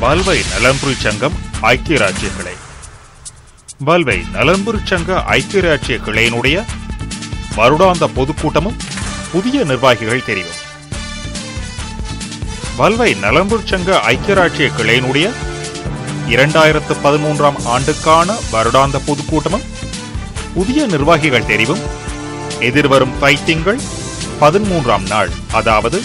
பல்வை நலம்புரி சங்கம் ஐக்கிய ராஜ்ய கிளை வல்வை நலம்புரி சங்க ஐக்கிய ராஜ்ய கிளையினுடைய வருடாந்த பொதுக்கூட்டமும் புதிய நிர்வாகிகள் தெரிவும் வல்வை நலம்புரி சங்க ஐக்கிய ராஜ்ய கிளையினுடைய இரண்டாயிரத்து பதிமூன்றாம் ஆண்டுக்கான வருடாந்த பொதுக்கூட்டமும் புதிய நிர்வாகிகள் தெரிவும். எதிர்வரும் தைத்திங்கள் பதிமூன்றாம் நாள் அதாவது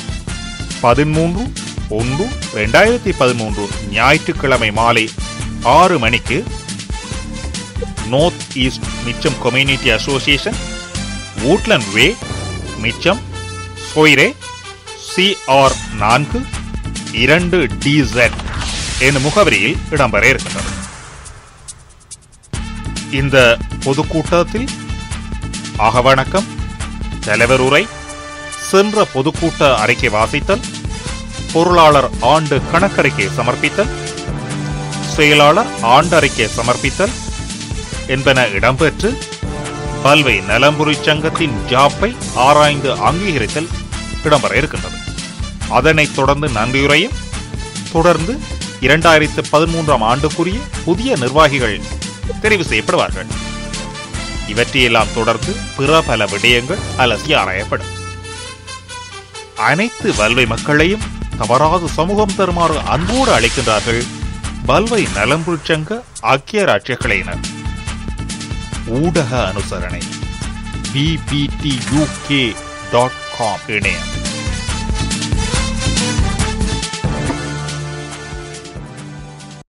பதிமூன்று ஒன்று ரெண்டாயிரத்தி பதிமூன்று ஞாயிற்றுக்கிழமை மாலை ஆறு மணிக்கு north east Mitcham community association Woodland Way Mitcham சொய்ரே CR நான்கு இரண்டு டிசெட் எனும் முகவரியில் இடம்பெற இருக்கின்றது. இந்த பொதுக்கூட்டத்தில் அகவணக்கம் தலைவர் உரை சென்ற பொதுக்கூட்ட அறிக்கை வாசித்தல் பொருளாளர் ஆண்டு கணக்கறிக்கை சமர்ப்பித்தல் செயலாளர் ஆண்டறிக்கை சமர்ப்பித்தல் என்பன இடம்பெற்று பல்வை நலம்புரி சங்கத்தின் ஜாப்பை ஆராய்ந்து அங்கீகரித்தல் இடம்பெற இருக்கின்றது. அதனைத் தொடர்ந்து நன்றியுரையும் தொடர்ந்து இரண்டாயிரத்து பதிமூன்றாம் ஆண்டுக்குரிய புதிய நிர்வாகிகள் தெரிவு செய்யப்படுவார்கள். இவற்றையெல்லாம் தொடர்ந்து பிற பல விடயங்கள் அலசி ஆராயப்படும். அனைத்து வல்வை மக்களையும் தவறாது சமூகம் தருமாறு அன்போடு அழைக்கின்றார்கள் பல்வை நலம்புள் சங்க ஐக்கிய ராஜ்ய ஊடக அனுசரணை. பிபிடி யூகே டாட் காம் இணையம்.